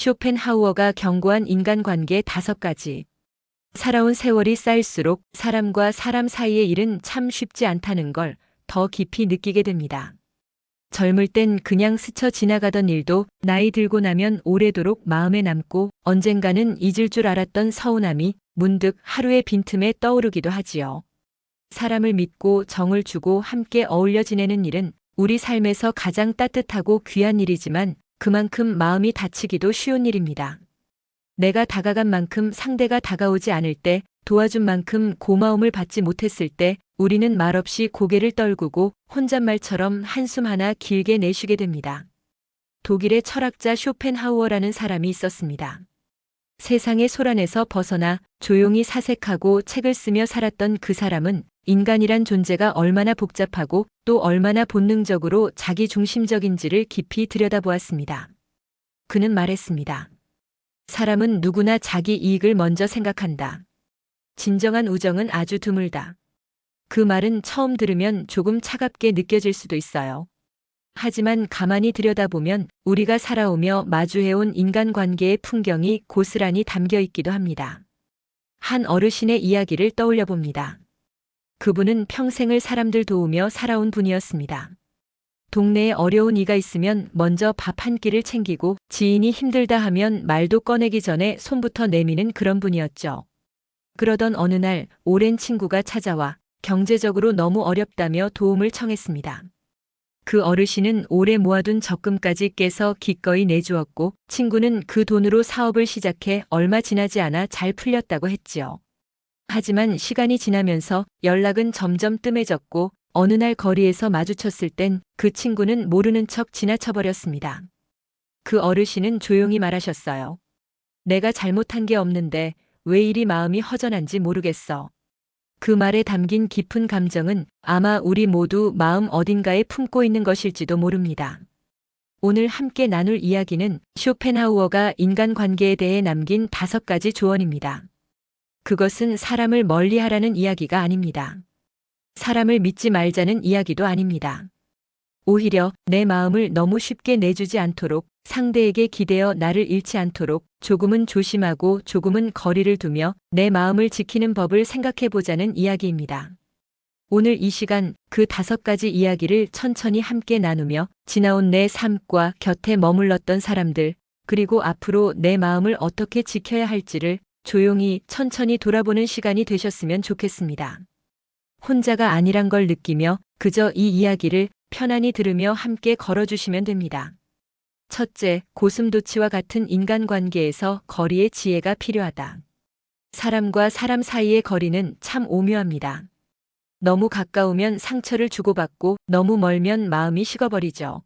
쇼펜하우어가 경고한 인간관계 다섯 가지. 살아온 세월이 쌓일수록 사람과 사람 사이의 일은 참 쉽지 않다는 걸 더 깊이 느끼게 됩니다. 젊을 땐 그냥 스쳐 지나가던 일도 나이 들고 나면 오래도록 마음에 남고 언젠가는 잊을 줄 알았던 서운함이 문득 하루의 빈틈에 떠오르기도 하지요. 사람을 믿고 정을 주고 함께 어울려 지내는 일은 우리 삶에서 가장 따뜻하고 귀한 일이지만 그만큼 마음이 다치기도 쉬운 일입니다. 내가 다가간 만큼 상대가 다가오지 않을 때, 도와준 만큼 고마움을 받지 못했을 때, 우리는 말없이 고개를 떨구고 혼잣말처럼 한숨 하나 길게 내쉬게 됩니다. 독일의 철학자 쇼펜하우어라는 사람이 있었습니다. 세상의 소란에서 벗어나 조용히 사색하고 책을 쓰며 살았던 그 사람은 인간이란 존재가 얼마나 복잡하고 또 얼마나 본능적으로 자기 중심적인지를 깊이 들여다보았습니다. 그는 말했습니다. 사람은 누구나 자기 이익을 먼저 생각한다. 진정한 우정은 아주 드물다. 그 말은 처음 들으면 조금 차갑게 느껴질 수도 있어요. 하지만 가만히 들여다보면 우리가 살아오며 마주해온 인간관계의 풍경이 고스란히 담겨 있기도 합니다. 한 어르신의 이야기를 떠올려 봅니다. 그분은 평생을 사람들 도우며 살아온 분이었습니다. 동네에 어려운 이가 있으면 먼저 밥 한 끼를 챙기고 지인이 힘들다 하면 말도 꺼내기 전에 손부터 내미는 그런 분이었죠. 그러던 어느 날 오랜 친구가 찾아와 경제적으로 너무 어렵다며 도움을 청했습니다. 그 어르신은 오래 모아둔 적금까지 깨서 기꺼이 내주었고 친구는 그 돈으로 사업을 시작해 얼마 지나지 않아 잘 풀렸다고 했지요. 하지만 시간이 지나면서 연락은 점점 뜸해졌고 어느 날 거리에서 마주쳤을 땐 그 친구는 모르는 척 지나쳐버렸습니다. 그 어르신은 조용히 말하셨어요. 내가 잘못한 게 없는데 왜 이리 마음이 허전한지 모르겠어. 그 말에 담긴 깊은 감정은 아마 우리 모두 마음 어딘가에 품고 있는 것일지도 모릅니다. 오늘 함께 나눌 이야기는 쇼펜하우어가 인간관계에 대해 남긴 다섯 가지 조언입니다. 그것은 사람을 멀리 하라는 이야기가 아닙니다. 사람을 믿지 말자는 이야기도 아닙니다. 오히려 내 마음을 너무 쉽게 내주지 않도록 상대에게 기대어 나를 잃지 않도록 조금은 조심하고 조금은 거리를 두며 내 마음을 지키는 법을 생각해 보자는 이야기입니다. 오늘 이 시간 그 다섯 가지 이야기를 천천히 함께 나누며 지나온 내 삶과 곁에 머물렀던 사람들, 그리고 앞으로 내 마음을 어떻게 지켜야 할지를 조용히 천천히 돌아보는 시간이 되셨으면 좋겠습니다. 혼자가 아니란 걸 느끼며 그저 이 이야기를 편안히 들으며 함께 걸어주시면 됩니다. 첫째, 고슴도치와 같은 인간관계에서 거리의 지혜가 필요하다. 사람과 사람 사이의 거리는 참 오묘합니다. 너무 가까우면 상처를 주고받고 너무 멀면 마음이 식어버리죠.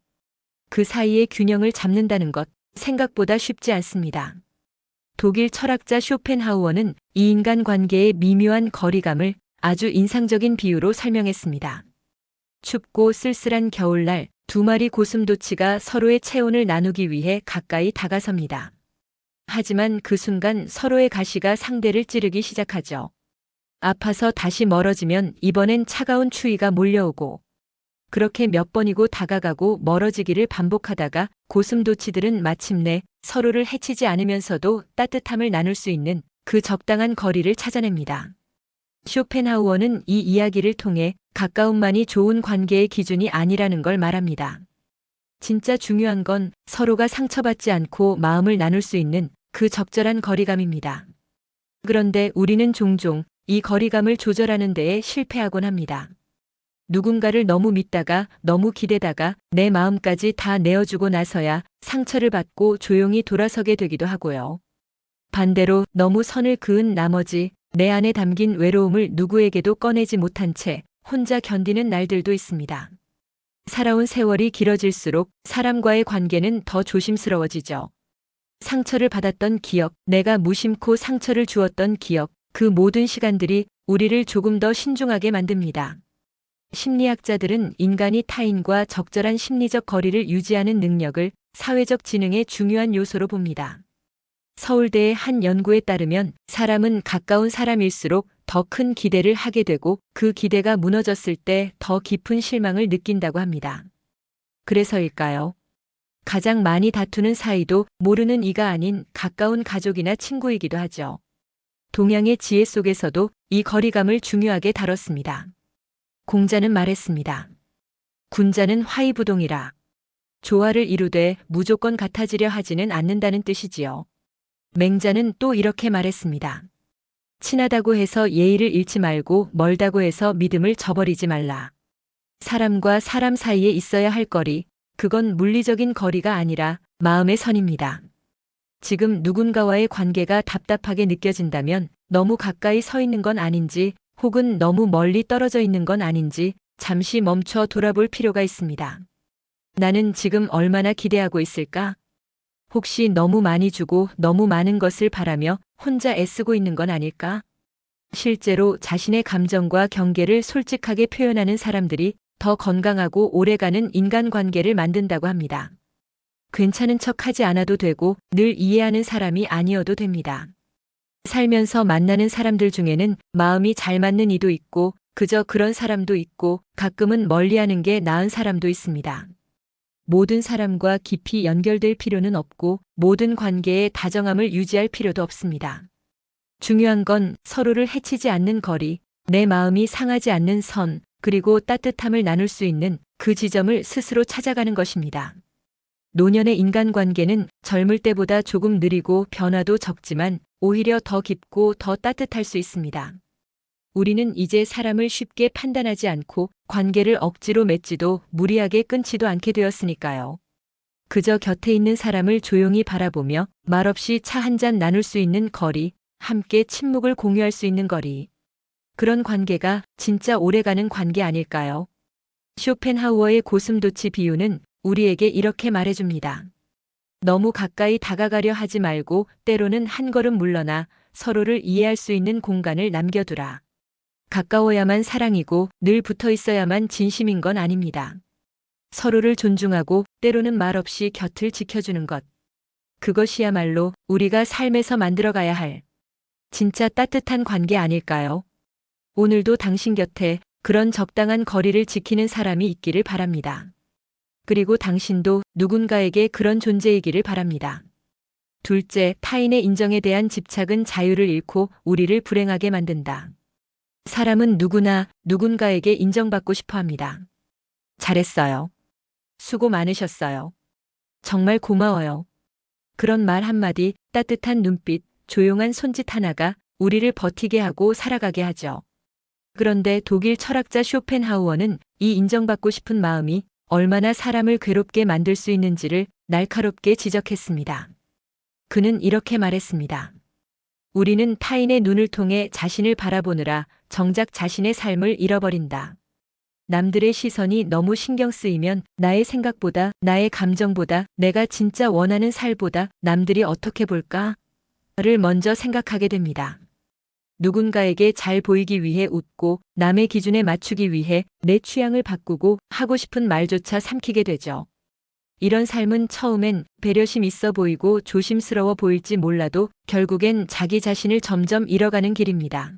그 사이의 균형을 잡는다는 것 생각보다 쉽지 않습니다. 독일 철학자 쇼펜하우어는 이 인간 관계의 미묘한 거리감을 아주 인상적인 비유로 설명했습니다. 춥고 쓸쓸한 겨울날 두 마리 고슴도치가 서로의 체온을 나누기 위해 가까이 다가섭니다. 하지만 그 순간 서로의 가시가 상대를 찌르기 시작하죠. 아파서 다시 멀어지면 이번엔 차가운 추위가 몰려오고 그렇게 몇 번이고 다가가고 멀어지기를 반복하다가 고슴도치들은 마침내 서로를 해치지 않으면서도 따뜻함을 나눌 수 있는 그 적당한 거리를 찾아냅니다. 쇼펜하우어는 이 이야기를 통해 가까움만이 좋은 관계의 기준이 아니라는 걸 말합니다. 진짜 중요한 건 서로가 상처받지 않고 마음을 나눌 수 있는 그 적절한 거리감입니다. 그런데 우리는 종종 이 거리감을 조절하는 데에 실패하곤 합니다. 누군가를 너무 믿다가 너무 기대다가 내 마음까지 다 내어주고 나서야 상처를 받고 조용히 돌아서게 되기도 하고요. 반대로 너무 선을 그은 나머지 내 안에 담긴 외로움을 누구에게도 꺼내지 못한 채 혼자 견디는 날들도 있습니다. 살아온 세월이 길어질수록 사람과의 관계는 더 조심스러워지죠. 상처를 받았던 기억, 내가 무심코 상처를 주었던 기억, 그 모든 시간들이 우리를 조금 더 신중하게 만듭니다. 심리학자들은 인간이 타인과 적절한 심리적 거리를 유지하는 능력을 사회적 지능의 중요한 요소로 봅니다. 서울대의 한 연구에 따르면 사람은 가까운 사람일수록 더 큰 기대를 하게 되고 그 기대가 무너졌을 때 더 깊은 실망을 느낀다고 합니다. 그래서일까요? 가장 많이 다투는 사이도 모르는 이가 아닌 가까운 가족이나 친구이기도 하죠. 동양의 지혜 속에서도 이 거리감을 중요하게 다뤘습니다. 공자는 말했습니다. 군자는 화이부동이라. 조화를 이루되 무조건 같아지려 하지는 않는다는 뜻이지요. 맹자는 또 이렇게 말했습니다. 친하다고 해서 예의를 잃지 말고 멀다고 해서 믿음을 저버리지 말라. 사람과 사람 사이에 있어야 할 거리, 그건 물리적인 거리가 아니라 마음의 선입니다. 지금 누군가와의 관계가 답답하게 느껴진다면 너무 가까이 서 있는 건 아닌지 혹은 너무 멀리 떨어져 있는 건 아닌지 잠시 멈춰 돌아볼 필요가 있습니다. 나는 지금 얼마나 기대하고 있을까? 혹시 너무 많이 주고 너무 많은 것을 바라며 혼자 애쓰고 있는 건 아닐까? 실제로 자신의 감정과 경계를 솔직하게 표현하는 사람들이 더 건강하고 오래가는 인간관계를 만든다고 합니다. 괜찮은 척 하지 않아도 되고 늘 이해하는 사람이 아니어도 됩니다. 살면서 만나는 사람들 중에는 마음이 잘 맞는 이도 있고 그저 그런 사람도 있고 가끔은 멀리하는 게 나은 사람도 있습니다. 모든 사람과 깊이 연결될 필요는 없고 모든 관계에 다정함을 유지할 필요도 없습니다. 중요한 건 서로를 해치지 않는 거리, 내 마음이 상하지 않는 선, 그리고 따뜻함을 나눌 수 있는 그 지점을 스스로 찾아가는 것입니다. 노년의 인간관계는 젊을 때보다 조금 느리고 변화도 적지만 오히려 더 깊고 더 따뜻할 수 있습니다. 우리는 이제 사람을 쉽게 판단하지 않고 관계를 억지로 맺지도 무리하게 끊지도 않게 되었으니까요. 그저 곁에 있는 사람을 조용히 바라보며 말없이 차 한 잔 나눌 수 있는 거리, 함께 침묵을 공유할 수 있는 거리. 그런 관계가 진짜 오래가는 관계 아닐까요? 쇼펜하우어의 고슴도치 비유는 우리에게 이렇게 말해줍니다. 너무 가까이 다가가려 하지 말고 때로는 한 걸음 물러나 서로를 이해할 수 있는 공간을 남겨두라. 가까워야만 사랑이고 늘 붙어 있어야만 진심인 건 아닙니다. 서로를 존중하고 때로는 말없이 곁을 지켜주는 것. 그것이야말로 우리가 삶에서 만들어가야 할 진짜 따뜻한 관계 아닐까요? 오늘도 당신 곁에 그런 적당한 거리를 지키는 사람이 있기를 바랍니다. 그리고 당신도 누군가에게 그런 존재이기를 바랍니다. 둘째, 타인의 인정에 대한 집착은 자유를 잃고 우리를 불행하게 만든다. 사람은 누구나 누군가에게 인정받고 싶어 합니다. 잘했어요. 수고 많으셨어요. 정말 고마워요. 그런 말 한마디, 따뜻한 눈빛, 조용한 손짓 하나가 우리를 버티게 하고 살아가게 하죠. 그런데 독일 철학자 쇼펜하우어는 이 인정받고 싶은 마음이 얼마나 사람을 괴롭게 만들 수 있는지를 날카롭게 지적했습니다. 그는 이렇게 말했습니다. 우리는 타인의 눈을 통해 자신을 바라보느라 정작 자신의 삶을 잃어버린다. 남들의 시선이 너무 신경 쓰이면 나의 생각보다, 나의 감정보다, 내가 진짜 원하는 살보다 남들이 어떻게 볼까? 를 먼저 생각하게 됩니다. 누군가에게 잘 보이기 위해 웃고 남의 기준에 맞추기 위해 내 취향을 바꾸고 하고 싶은 말조차 삼키게 되죠. 이런 삶은 처음엔 배려심 있어 보이고 조심스러워 보일지 몰라도 결국엔 자기 자신을 점점 잃어가는 길입니다.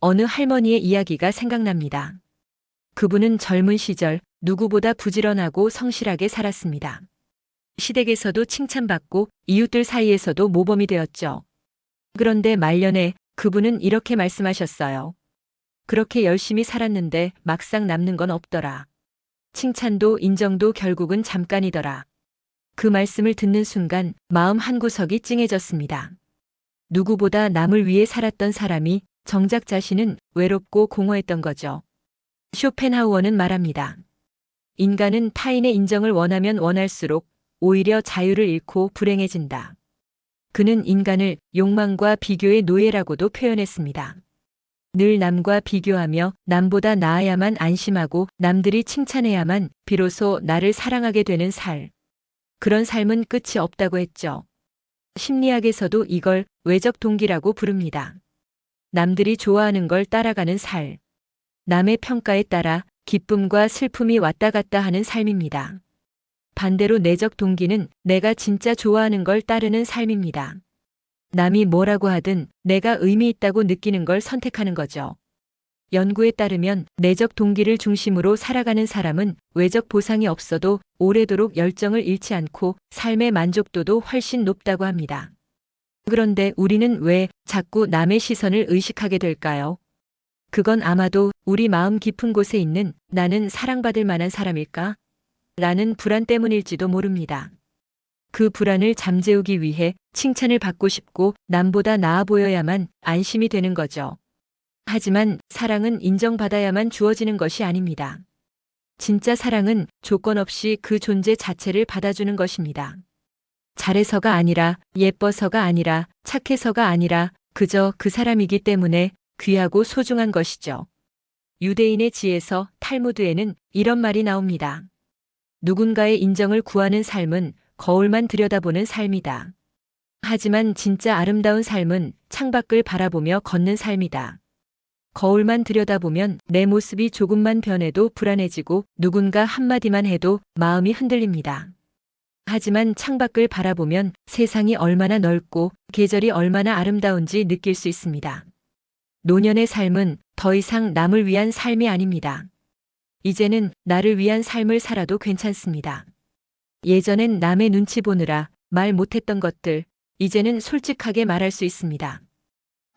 어느 할머니의 이야기가 생각납니다. 그분은 젊은 시절 누구보다 부지런하고 성실하게 살았습니다. 시댁에서도 칭찬받고 이웃들 사이에서도 모범이 되었죠. 그런데 말년에 그분은 이렇게 말씀하셨어요. 그렇게 열심히 살았는데 막상 남는 건 없더라. 칭찬도 인정도 결국은 잠깐이더라. 그 말씀을 듣는 순간 마음 한구석이 찡해졌습니다. 누구보다 남을 위해 살았던 사람이 정작 자신은 외롭고 공허했던 거죠. 쇼펜하우어는 말합니다. 인간은 타인의 인정을 원하면 원할수록 오히려 자유를 잃고 불행해진다. 그는 인간을 욕망과 비교의 노예라고도 표현했습니다. 늘 남과 비교하며 남보다 나아야만 안심하고 남들이 칭찬해야만 비로소 나를 사랑하게 되는 살. 그런 삶은 끝이 없다고 했죠. 심리학에서도 이걸 외적 동기라고 부릅니다. 남들이 좋아하는 걸 따라가는 살. 남의 평가에 따라 기쁨과 슬픔이 왔다 갔다 하는 삶입니다. 반대로 내적 동기는 내가 진짜 좋아하는 걸 따르는 삶입니다. 남이 뭐라고 하든 내가 의미 있다고 느끼는 걸 선택하는 거죠. 연구에 따르면 내적 동기를 중심으로 살아가는 사람은 외적 보상이 없어도 오래도록 열정을 잃지 않고 삶의 만족도도 훨씬 높다고 합니다. 그런데 우리는 왜 자꾸 남의 시선을 의식하게 될까요? 그건 아마도 우리 마음 깊은 곳에 있는 나는 사랑받을 만한 사람일까? 라는 불안 때문일지도 모릅니다. 그 불안을 잠재우기 위해 칭찬을 받고 싶고 남보다 나아 보여야만 안심이 되는 거죠. 하지만 사랑은 인정받아야만 주어지는 것이 아닙니다. 진짜 사랑은 조건 없이 그 존재 자체를 받아주는 것입니다. 잘해서가 아니라, 예뻐서가 아니라, 착해서가 아니라, 그저 그 사람이기 때문에 귀하고 소중한 것이죠. 유대인의 지에서 탈무드에는 이런 말이 나옵니다. 누군가의 인정을 구하는 삶은 거울만 들여다보는 삶이다. 하지만 진짜 아름다운 삶은 창밖을 바라보며 걷는 삶이다. 거울만 들여다보면 내 모습이 조금만 변해도 불안해지고 누군가 한마디만 해도 마음이 흔들립니다. 하지만 창밖을 바라보면 세상이 얼마나 넓고 계절이 얼마나 아름다운지 느낄 수 있습니다. 노년의 삶은 더 이상 남을 위한 삶이 아닙니다. 이제는 나를 위한 삶을 살아도 괜찮습니다. 예전엔 남의 눈치 보느라 말 못했던 것들, 이제는 솔직하게 말할 수 있습니다.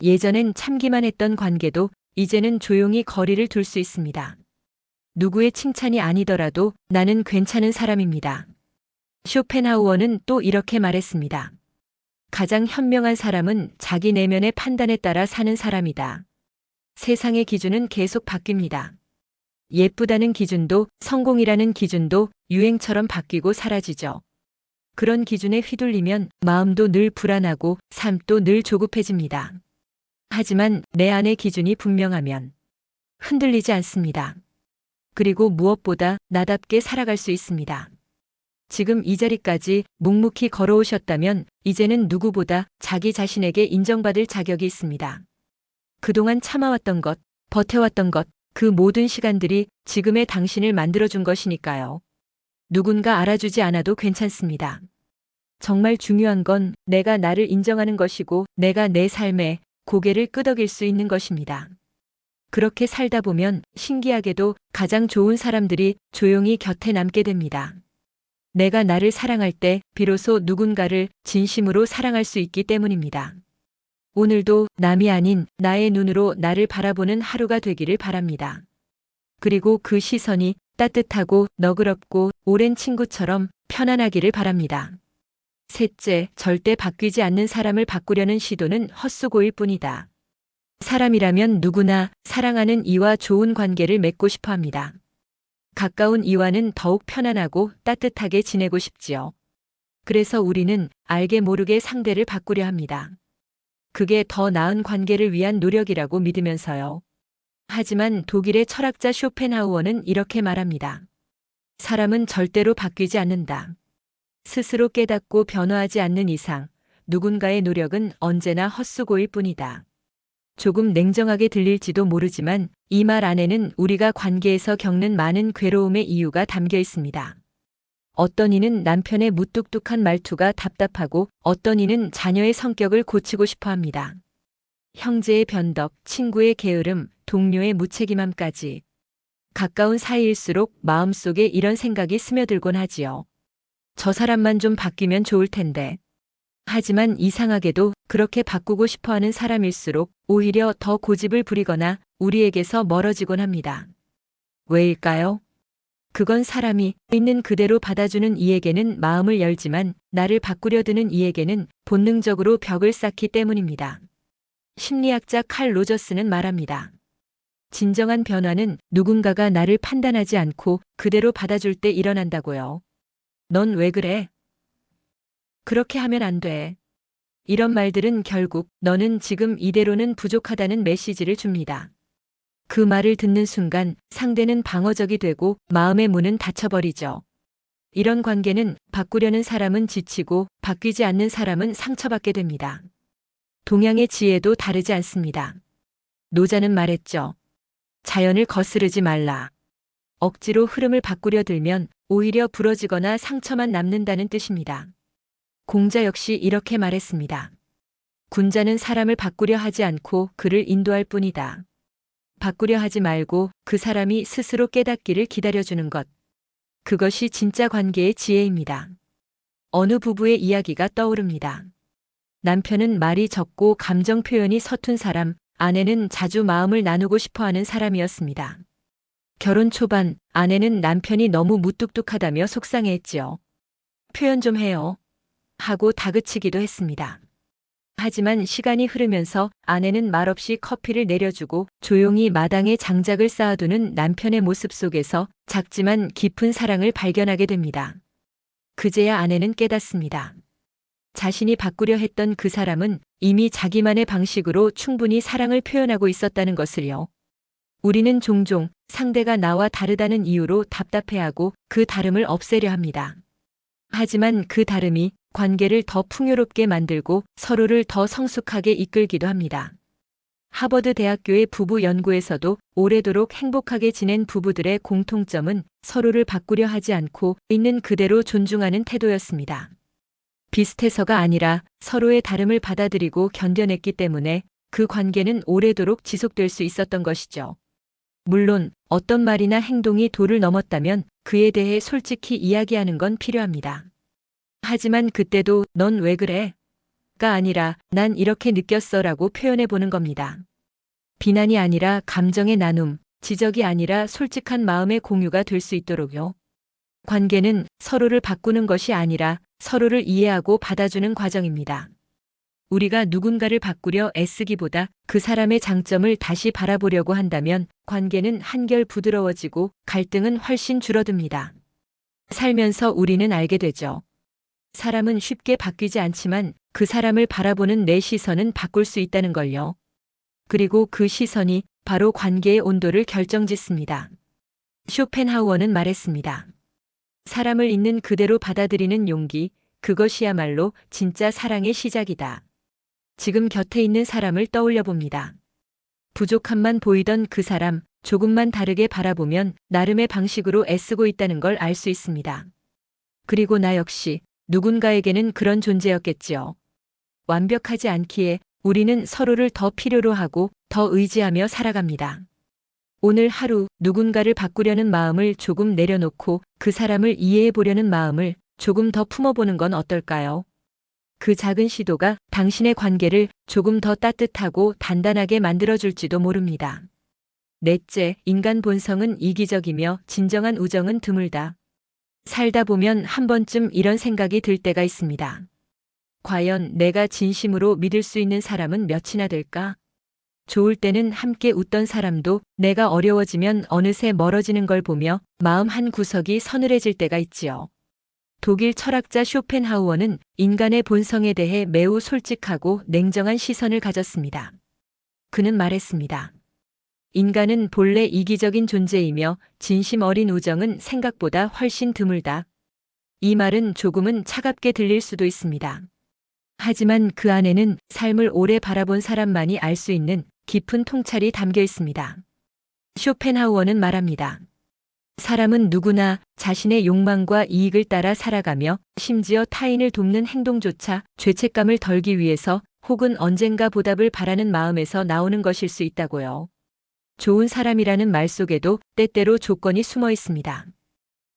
예전엔 참기만 했던 관계도 이제는 조용히 거리를 둘 수 있습니다. 누구의 칭찬이 아니더라도 나는 괜찮은 사람입니다. 쇼펜하우어는 또 이렇게 말했습니다. 가장 현명한 사람은 자기 내면의 판단에 따라 사는 사람이다. 세상의 기준은 계속 바뀝니다. 예쁘다는 기준도 성공이라는 기준도 유행처럼 바뀌고 사라지죠. 그런 기준에 휘둘리면 마음도 늘 불안하고 삶도 늘 조급해집니다. 하지만 내 안의 기준이 분명하면 흔들리지 않습니다. 그리고 무엇보다 나답게 살아갈 수 있습니다. 지금 이 자리까지 묵묵히 걸어오셨다면 이제는 누구보다 자기 자신에게 인정받을 자격이 있습니다. 그동안 참아왔던 것, 버텨왔던 것, 그 모든 시간들이 지금의 당신을 만들어준 것이니까요. 누군가 알아주지 않아도 괜찮습니다. 정말 중요한 건 내가 나를 인정하는 것이고 내가 내 삶에 고개를 끄덕일 수 있는 것입니다. 그렇게 살다 보면 신기하게도 가장 좋은 사람들이 조용히 곁에 남게 됩니다. 내가 나를 사랑할 때 비로소 누군가를 진심으로 사랑할 수 있기 때문입니다. 오늘도 남이 아닌 나의 눈으로 나를 바라보는 하루가 되기를 바랍니다. 그리고 그 시선이 따뜻하고 너그럽고 오랜 친구처럼 편안하기를 바랍니다. 셋째, 절대 바뀌지 않는 사람을 바꾸려는 시도는 헛수고일 뿐이다. 사람이라면 누구나 사랑하는 이와 좋은 관계를 맺고 싶어 합니다. 가까운 이와는 더욱 편안하고 따뜻하게 지내고 싶지요. 그래서 우리는 알게 모르게 상대를 바꾸려 합니다. 그게 더 나은 관계를 위한 노력이라고 믿으면서요. 하지만 독일의 철학자 쇼펜하우어는 이렇게 말합니다. 사람은 절대로 바뀌지 않는다. 스스로 깨닫고 변화하지 않는 이상 누군가의 노력은 언제나 헛수고일 뿐이다. 조금 냉정하게 들릴지도 모르지만 이 말 안에는 우리가 관계에서 겪는 많은 괴로움의 이유가 담겨 있습니다. 어떤 이는 남편의 무뚝뚝한 말투가 답답하고 어떤 이는 자녀의 성격을 고치고 싶어 합니다. 형제의 변덕, 친구의 게으름, 동료의 무책임함까지. 가까운 사이일수록 마음속에 이런 생각이 스며들곤 하지요. 저 사람만 좀 바뀌면 좋을 텐데. 하지만 이상하게도 그렇게 바꾸고 싶어 하는 사람일수록 오히려 더 고집을 부리거나 우리에게서 멀어지곤 합니다. 왜일까요? 그건 사람이 있는 그대로 받아주는 이에게는 마음을 열지만 나를 바꾸려 드는 이에게는 본능적으로 벽을 쌓기 때문입니다. 심리학자 칼 로저스는 말합니다. 진정한 변화는 누군가가 나를 판단하지 않고 그대로 받아줄 때 일어난다고요. 넌 왜 그래? 그렇게 하면 안 돼. 이런 말들은 결국 너는 지금 이대로는 부족하다는 메시지를 줍니다. 그 말을 듣는 순간 상대는 방어적이 되고 마음의 문은 닫혀버리죠. 이런 관계는 바꾸려는 사람은 지치고 바뀌지 않는 사람은 상처받게 됩니다. 동양의 지혜도 다르지 않습니다. 노자는 말했죠. 자연을 거스르지 말라. 억지로 흐름을 바꾸려 들면 오히려 부러지거나 상처만 남는다는 뜻입니다. 공자 역시 이렇게 말했습니다. 군자는 사람을 바꾸려 하지 않고 그를 인도할 뿐이다. 바꾸려 하지 말고 그 사람이 스스로 깨닫기를 기다려주는 것. 그것이 진짜 관계의 지혜입니다. 어느 부부의 이야기가 떠오릅니다. 남편은 말이 적고 감정 표현이 서툰 사람, 아내는 자주 마음을 나누고 싶어 하는 사람이었습니다. 결혼 초반 아내는 남편이 너무 무뚝뚝하다며 속상해했지요. 표현 좀 해요. 하고 다그치기도 했습니다. 하지만 시간이 흐르면서 아내는 말없이 커피를 내려주고 조용히 마당에 장작을 쌓아두는 남편의 모습 속에서 작지만 깊은 사랑을 발견하게 됩니다. 그제야 아내는 깨닫습니다. 자신이 바꾸려 했던 그 사람은 이미 자기만의 방식으로 충분히 사랑을 표현하고 있었다는 것을요. 우리는 종종 상대가 나와 다르다는 이유로 답답해하고 그 다름을 없애려 합니다. 하지만 그 다름이 관계를 더 풍요롭게 만들고 서로를 더 성숙하게 이끌기도 합니다. 하버드 대학교의 부부 연구에서도 오래도록 행복하게 지낸 부부들의 공통점은 서로를 바꾸려 하지 않고 있는 그대로 존중하는 태도였습니다. 비슷해서가 아니라 서로의 다름을 받아들이고 견뎌냈기 때문에 그 관계는 오래도록 지속될 수 있었던 것이죠. 물론 어떤 말이나 행동이 도를 넘었다면 그에 대해 솔직히 이야기하는 건 필요합니다. 하지만 그때도 넌 왜 그래? 가 아니라 난 이렇게 느꼈어 라고 표현해 보는 겁니다. 비난이 아니라 감정의 나눔, 지적이 아니라 솔직한 마음의 공유가 될 수 있도록요. 관계는 서로를 바꾸는 것이 아니라 서로를 이해하고 받아주는 과정입니다. 우리가 누군가를 바꾸려 애쓰기보다 그 사람의 장점을 다시 바라보려고 한다면 관계는 한결 부드러워지고 갈등은 훨씬 줄어듭니다. 살면서 우리는 알게 되죠. 사람은 쉽게 바뀌지 않지만 그 사람을 바라보는 내 시선은 바꿀 수 있다는 걸요. 그리고 그 시선이 바로 관계의 온도를 결정짓습니다. 쇼펜하우어는 말했습니다. 사람을 있는 그대로 받아들이는 용기, 그것이야말로 진짜 사랑의 시작이다. 지금 곁에 있는 사람을 떠올려 봅니다. 부족함만 보이던 그 사람, 조금만 다르게 바라보면 나름의 방식으로 애쓰고 있다는 걸 알 수 있습니다. 그리고 나 역시 누군가에게는 그런 존재였겠지요. 완벽하지 않기에 우리는 서로를 더 필요로 하고 더 의지하며 살아갑니다. 오늘 하루 누군가를 바꾸려는 마음을 조금 내려놓고 그 사람을 이해해 보려는 마음을 조금 더 품어보는 건 어떨까요? 그 작은 시도가 당신의 관계를 조금 더 따뜻하고 단단하게 만들어줄지도 모릅니다. 넷째, 인간 본성은 이기적이며 진정한 우정은 드물다. 살다 보면 한 번쯤 이런 생각이 들 때가 있습니다. 과연 내가 진심으로 믿을 수 있는 사람은 몇이나 될까? 좋을 때는 함께 웃던 사람도 내가 어려워지면 어느새 멀어지는 걸 보며 마음 한 구석이 서늘해질 때가 있지요. 독일 철학자 쇼펜하우어는 인간의 본성에 대해 매우 솔직하고 냉정한 시선을 가졌습니다. 그는 말했습니다. 인간은 본래 이기적인 존재이며 진심 어린 우정은 생각보다 훨씬 드물다. 이 말은 조금은 차갑게 들릴 수도 있습니다. 하지만 그 안에는 삶을 오래 바라본 사람만이 알 수 있는 깊은 통찰이 담겨 있습니다. 쇼펜하우어는 말합니다. 사람은 누구나 자신의 욕망과 이익을 따라 살아가며 심지어 타인을 돕는 행동조차 죄책감을 덜기 위해서 혹은 언젠가 보답을 바라는 마음에서 나오는 것일 수 있다고요. 좋은 사람이라는 말 속에도 때때로 조건이 숨어 있습니다.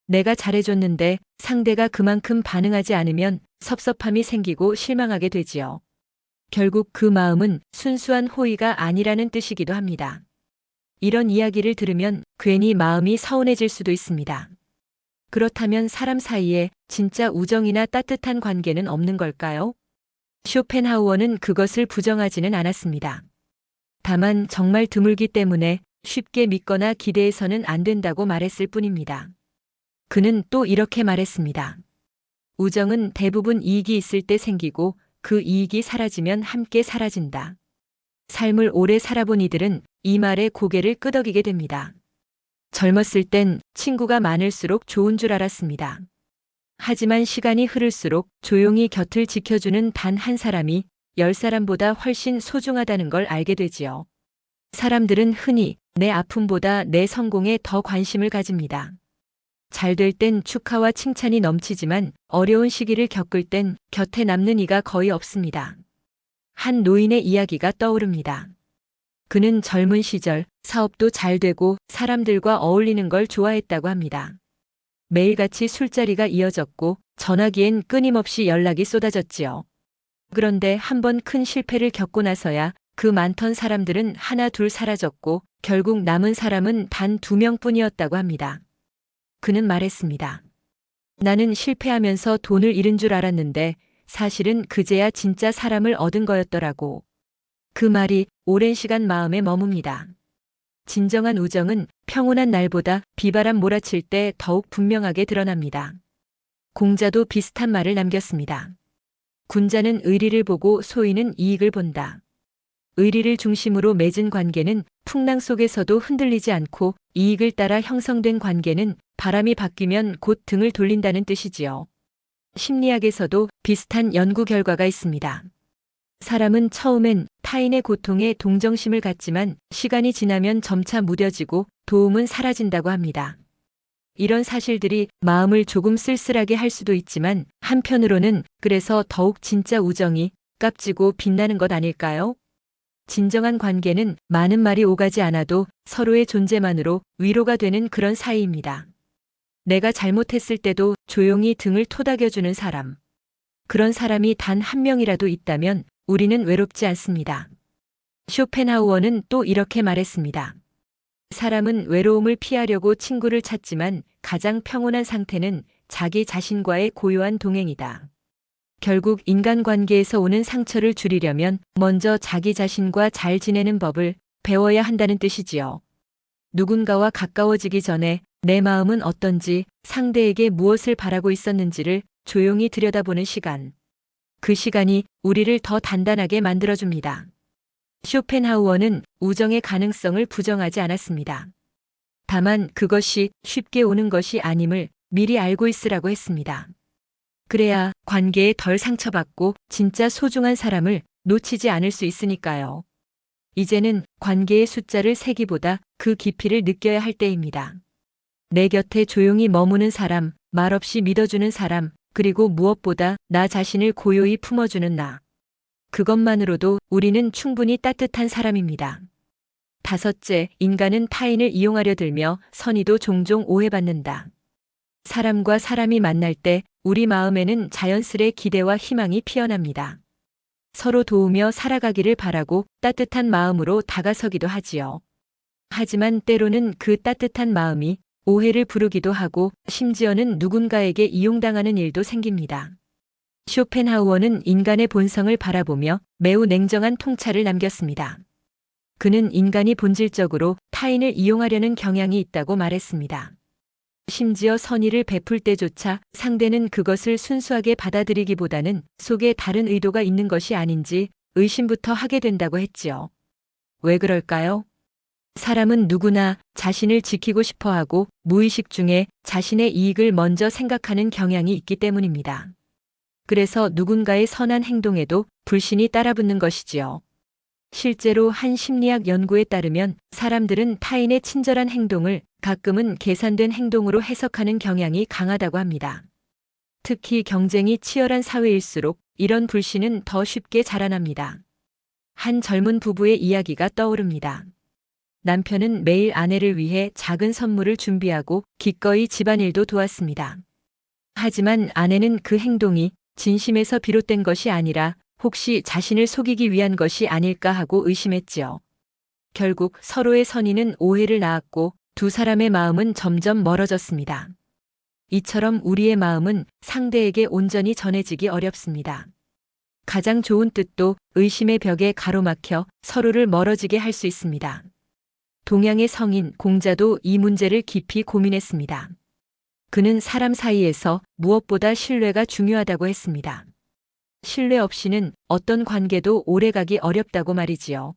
내가 잘해줬는데 상대가 그만큼 반응하지 않으면 섭섭함이 생기고 실망하게 되지요. 결국 그 마음은 순수한 호의가 아니라는 뜻이기도 합니다. 이런 이야기를 들으면 괜히 마음이 서운해질 수도 있습니다. 그렇다면 사람 사이에 진짜 우정이나 따뜻한 관계는 없는 걸까요? 쇼펜하우어는 그것을 부정하지는 않았습니다. 다만 정말 드물기 때문에 쉽게 믿거나 기대해서는 안 된다고 말했을 뿐입니다. 그는 또 이렇게 말했습니다. 우정은 대부분 이익이 있을 때 생기고 그 이익이 사라지면 함께 사라진다. 삶을 오래 살아본 이들은 이 말에 고개를 끄덕이게 됩니다. 젊었을 땐 친구가 많을수록 좋은 줄 알았습니다. 하지만 시간이 흐를수록 조용히 곁을 지켜주는 단 한 사람이 열 사람보다 훨씬 소중하다는 걸 알게 되지요. 사람들은 흔히 내 아픔보다 내 성공에 더 관심을 가집니다. 잘 될 땐 축하와 칭찬이 넘치지만 어려운 시기를 겪을 땐 곁에 남는 이가 거의 없습니다. 한 노인의 이야기가 떠오릅니다. 그는 젊은 시절 사업도 잘 되고 사람들과 어울리는 걸 좋아했다고 합니다. 매일같이 술자리가 이어졌고 전화기엔 끊임없이 연락이 쏟아졌지요. 그런데 한 번 큰 실패를 겪고 나서야 그 많던 사람들은 하나 둘 사라졌고 결국 남은 사람은 단 두 명뿐이었다고 합니다. 그는 말했습니다. 나는 실패하면서 돈을 잃은 줄 알았는데 사실은 그제야 진짜 사람을 얻은 거였더라고. 그 말이 오랜 시간 마음에 머뭅니다. 진정한 우정은 평온한 날보다 비바람 몰아칠 때 더욱 분명하게 드러납니다. 공자도 비슷한 말을 남겼습니다. 군자는 의리를 보고 소인은 이익을 본다. 의리를 중심으로 맺은 관계는 풍랑 속에서도 흔들리지 않고 이익을 따라 형성된 관계는 바람이 바뀌면 곧 등을 돌린다는 뜻이지요. 심리학에서도 비슷한 연구 결과가 있습니다. 사람은 처음엔 타인의 고통에 동정심을 갖지만 시간이 지나면 점차 무뎌지고 도움은 사라진다고 합니다. 이런 사실들이 마음을 조금 쓸쓸하게 할 수도 있지만 한편으로는 그래서 더욱 진짜 우정이 깝지고 빛나는 것 아닐까요? 진정한 관계는 많은 말이 오가지 않아도 서로의 존재만으로 위로가 되는 그런 사이입니다. 내가 잘못했을 때도 조용히 등을 토닥여주는 사람. 그런 사람이 단 한 명이라도 있다면 우리는 외롭지 않습니다. 쇼펜하우어는 또 이렇게 말했습니다. 사람은 외로움을 피하려고 친구를 찾지만 가장 평온한 상태는 자기 자신과의 고요한 동행이다. 결국 인간관계에서 오는 상처를 줄이려면 먼저 자기 자신과 잘 지내는 법을 배워야 한다는 뜻이지요. 누군가와 가까워지기 전에 내 마음은 어떤지 상대에게 무엇을 바라고 있었는지를 조용히 들여다보는 시간. 그 시간이 우리를 더 단단하게 만들어줍니다. 쇼펜하우어는 우정의 가능성을 부정하지 않았습니다. 다만 그것이 쉽게 오는 것이 아님을 미리 알고 있으라고 했습니다. 그래야 관계에 덜 상처받고 진짜 소중한 사람을 놓치지 않을 수 있으니까요. 이제는 관계의 숫자를 세기보다 그 깊이를 느껴야 할 때입니다. 내 곁에 조용히 머무는 사람, 말없이 믿어주는 사람, 그리고 무엇보다 나 자신을 고요히 품어주는 나. 그것만으로도 우리는 충분히 따뜻한 사람입니다. 다섯째, 인간은 타인을 이용하려 들며 선의도 종종 오해받는다. 사람과 사람이 만날 때 우리 마음에는 자연스레 기대와 희망이 피어납니다. 서로 도우며 살아가기를 바라고 따뜻한 마음으로 다가서기도 하지요. 하지만 때로는 그 따뜻한 마음이 오해를 부르기도 하고 심지어는 누군가에게 이용당하는 일도 생깁니다. 쇼펜하우어는 인간의 본성을 바라보며 매우 냉정한 통찰을 남겼습니다. 그는 인간이 본질적으로 타인을 이용하려는 경향이 있다고 말했습니다. 심지어 선의를 베풀 때조차 상대는 그것을 순수하게 받아들이기보다는 속에 다른 의도가 있는 것이 아닌지 의심부터 하게 된다고 했지요. 왜 그럴까요? 사람은 누구나 자신을 지키고 싶어 하고 무의식 중에 자신의 이익을 먼저 생각하는 경향이 있기 때문입니다. 그래서 누군가의 선한 행동에도 불신이 따라붙는 것이지요. 실제로 한 심리학 연구에 따르면 사람들은 타인의 친절한 행동을 가끔은 계산된 행동으로 해석하는 경향이 강하다고 합니다. 특히 경쟁이 치열한 사회일수록 이런 불신은 더 쉽게 자라납니다. 한 젊은 부부의 이야기가 떠오릅니다. 남편은 매일 아내를 위해 작은 선물을 준비하고 기꺼이 집안일도 도왔습니다. 하지만 아내는 그 행동이 진심에서 비롯된 것이 아니라 혹시 자신을 속이기 위한 것이 아닐까 하고 의심했지요. 결국 서로의 선의는 오해를 낳았고 두 사람의 마음은 점점 멀어졌습니다. 이처럼 우리의 마음은 상대에게 온전히 전해지기 어렵습니다. 가장 좋은 뜻도 의심의 벽에 가로막혀 서로를 멀어지게 할 수 있습니다. 동양의 성인 공자도 이 문제를 깊이 고민했습니다. 그는 사람 사이에서 무엇보다 신뢰가 중요하다고 했습니다. 신뢰 없이는 어떤 관계도 오래가기 어렵다고 말이지요.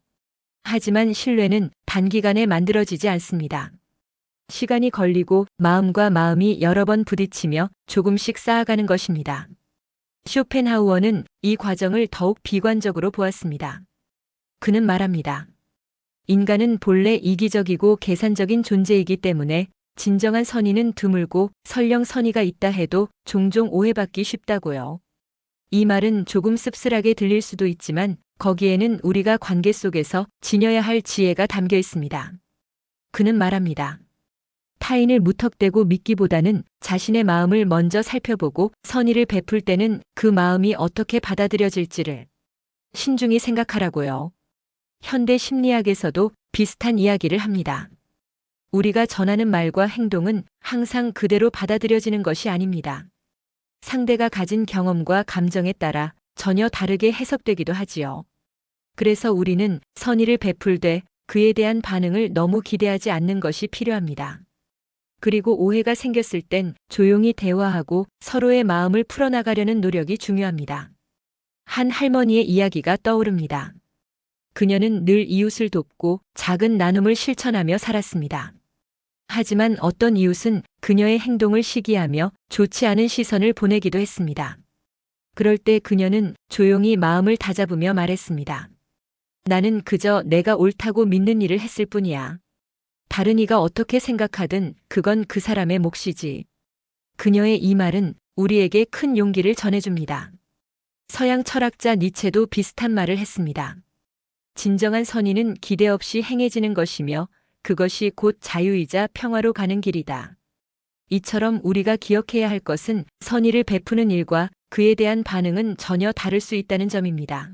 하지만 신뢰는 단기간에 만들어지지 않습니다. 시간이 걸리고 마음과 마음이 여러 번 부딪히며 조금씩 쌓아가는 것입니다. 쇼펜하우어는 이 과정을 더욱 비관적으로 보았습니다. 그는 말합니다. 인간은 본래 이기적이고 계산적인 존재이기 때문에 진정한 선의는 드물고 설령 선의가 있다 해도 종종 오해받기 쉽다고요. 이 말은 조금 씁쓸하게 들릴 수도 있지만 거기에는 우리가 관계 속에서 지녀야 할 지혜가 담겨 있습니다. 그는 말합니다. 타인을 무턱대고 믿기보다는 자신의 마음을 먼저 살펴보고 선의를 베풀 때는 그 마음이 어떻게 받아들여질지를 신중히 생각하라고요. 현대 심리학에서도 비슷한 이야기를 합니다. 우리가 전하는 말과 행동은 항상 그대로 받아들여지는 것이 아닙니다. 상대가 가진 경험과 감정에 따라 전혀 다르게 해석되기도 하지요. 그래서 우리는 선의를 베풀되 그에 대한 반응을 너무 기대하지 않는 것이 필요합니다. 그리고 오해가 생겼을 땐 조용히 대화하고 서로의 마음을 풀어나가려는 노력이 중요합니다. 한 할머니의 이야기가 떠오릅니다. 그녀는 늘 이웃을 돕고 작은 나눔을 실천하며 살았습니다. 하지만 어떤 이웃은 그녀의 행동을 시기하며 좋지 않은 시선을 보내기도 했습니다. 그럴 때 그녀는 조용히 마음을 다잡으며 말했습니다. 나는 그저 내가 옳다고 믿는 일을 했을 뿐이야. 다른 이가 어떻게 생각하든 그건 그 사람의 몫이지. 그녀의 이 말은 우리에게 큰 용기를 전해줍니다. 서양 철학자 니체도 비슷한 말을 했습니다. 진정한 선의는 기대 없이 행해지는 것이며 그것이 곧 자유이자 평화로 가는 길이다. 이처럼 우리가 기억해야 할 것은 선의를 베푸는 일과 그에 대한 반응은 전혀 다를 수 있다는 점입니다.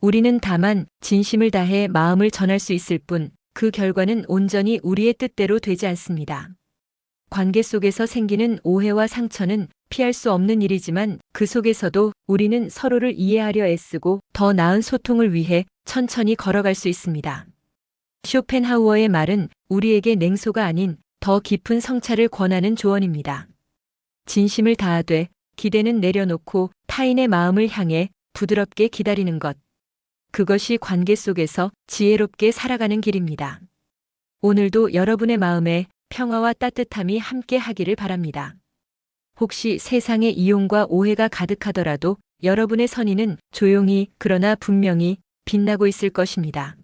우리는 다만 진심을 다해 마음을 전할 수 있을 뿐 그 결과는 온전히 우리의 뜻대로 되지 않습니다. 관계 속에서 생기는 오해와 상처는 피할 수 없는 일이지만 그 속에서도 우리는 서로를 이해하려 애쓰고 더 나은 소통을 위해 천천히 걸어갈 수 있습니다. 쇼펜하우어의 말은 우리에게 냉소가 아닌 더 깊은 성찰을 권하는 조언입니다. 진심을 다하되 기대는 내려놓고 타인의 마음을 향해 부드럽게 기다리는 것. 그것이 관계 속에서 지혜롭게 살아가는 길입니다. 오늘도 여러분의 마음에 평화와 따뜻함이 함께 하기를 바랍니다. 혹시 세상에 이용과 오해가 가득하더라도 여러분의 선의는 조용히 그러나 분명히 빛나고 있을 것입니다.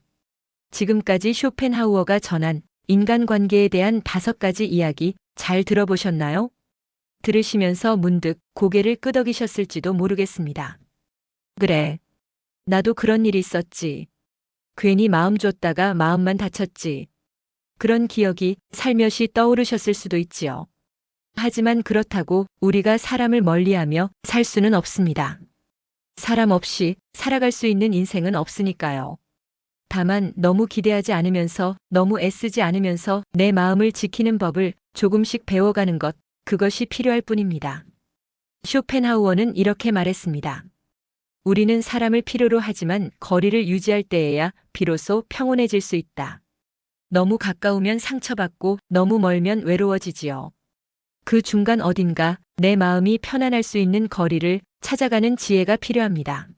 지금까지 쇼펜하우어가 전한 인간관계에 대한 다섯 가지 이야기 잘 들어보셨나요? 들으시면서 문득 고개를 끄덕이셨을지도 모르겠습니다. 그래. 나도 그런 일이 있었지. 괜히 마음 줬다가 마음만 다쳤지. 그런 기억이 살며시 떠오르셨을 수도 있지요. 하지만 그렇다고 우리가 사람을 멀리하며 살 수는 없습니다. 사람 없이 살아갈 수 있는 인생은 없으니까요. 다만 너무 기대하지 않으면서 너무 애쓰지 않으면서 내 마음을 지키는 법을 조금씩 배워가는 것, 그것이 필요할 뿐입니다. 쇼펜하우어는 이렇게 말했습니다. 우리는 사람을 필요로 하지만 거리를 유지할 때에야 비로소 평온해질 수 있다. 너무 가까우면 상처받고 너무 멀면 외로워지지요. 그 중간 어딘가 내 마음이 편안할 수 있는 거리를 찾아가는 지혜가 필요합니다.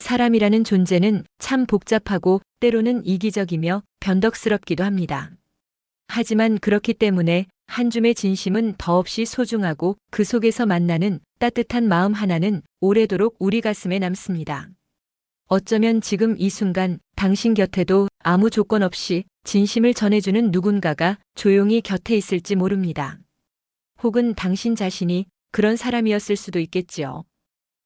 사람이라는 존재는 참 복잡하고 때로는 이기적이며 변덕스럽기도 합니다. 하지만 그렇기 때문에 한 줌의 진심은 더없이 소중하고 그 속에서 만나는 따뜻한 마음 하나는 오래도록 우리 가슴에 남습니다. 어쩌면 지금 이 순간 당신 곁에도 아무 조건 없이 진심을 전해주는 누군가가 조용히 곁에 있을지 모릅니다. 혹은 당신 자신이 그런 사람이었을 수도 있겠지요.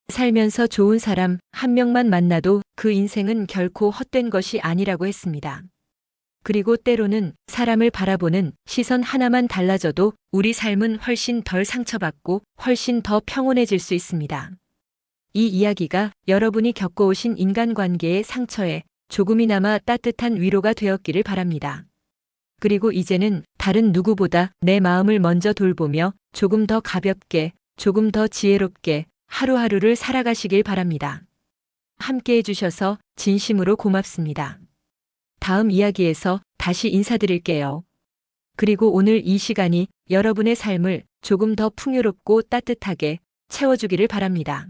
살면서 좋은 사람 한 명만 만나도 그 인생은 결코 헛된 것이 아니라고 했습니다. 그리고 때로는 사람을 바라보는 시선 하나만 달라져도 우리 삶은 훨씬 덜 상처받고 훨씬 더 평온해질 수 있습니다. 이 이야기가 여러분이 겪어오신 인간관계의 상처에 조금이나마 따뜻한 위로가 되었기를 바랍니다. 그리고 이제는 다른 누구보다 내 마음을 먼저 돌보며 조금 더 가볍게, 조금 더 지혜롭게 하루하루를 살아가시길 바랍니다. 함께 해주셔서 진심으로 고맙습니다. 다음 이야기에서 다시 인사드릴게요. 그리고 오늘 이 시간이 여러분의 삶을 조금 더 풍요롭고 따뜻하게 채워주기를 바랍니다.